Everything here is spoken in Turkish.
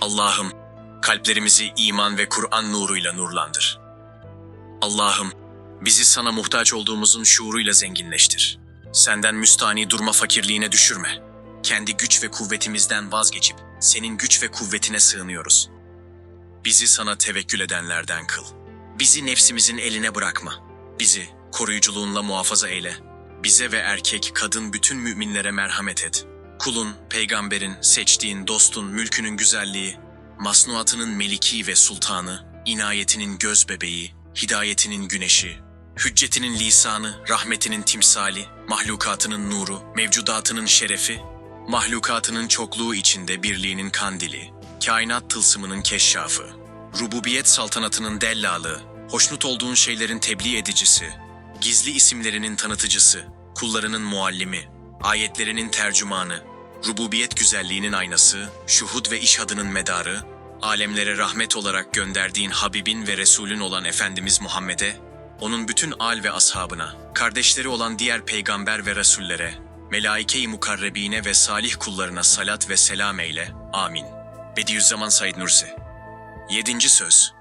Allah'ım, kalplerimizi iman ve Kur'an nuruyla nurlandır. Allah'ım, bizi sana muhtaç olduğumuzun şuuruyla zenginleştir. Senden müstani durma fakirliğine düşürme. Kendi güç ve kuvvetimizden vazgeçip senin güç ve kuvvetine sığınıyoruz. Bizi sana tevekkül edenlerden kıl. Bizi nefsimizin eline bırakma. Bizi koruyuculuğunla muhafaza eyle. Bize ve erkek, kadın bütün müminlere merhamet et. Kulun, peygamberin, seçtiğin, dostun, mülkünün güzelliği, masnuatının meliki ve sultanı, inayetinin göz bebeği, hidayetinin güneşi, hüccetinin lisanı, rahmetinin timsali, mahlukatının nuru, mevcudatının şerefi, mahlukatının çokluğu içinde birliğinin kandili, kainat tılsımının keşşafı, rububiyet saltanatının dellalı, hoşnut olduğun şeylerin tebliğ edicisi, gizli isimlerinin tanıtıcısı, kullarının muallimi, ayetlerinin tercümanı, rububiyet güzelliğinin aynası, şuhud ve işhadının medarı, alemlere rahmet olarak gönderdiğin Habibin ve Resulün olan Efendimiz Muhammed'e, onun bütün al ve ashabına, kardeşleri olan diğer peygamber ve resullere, melaike-i mukarrebine ve salih kullarına salat ve selam eyle. Amin. Bediüzzaman Said Nursi 7. Söz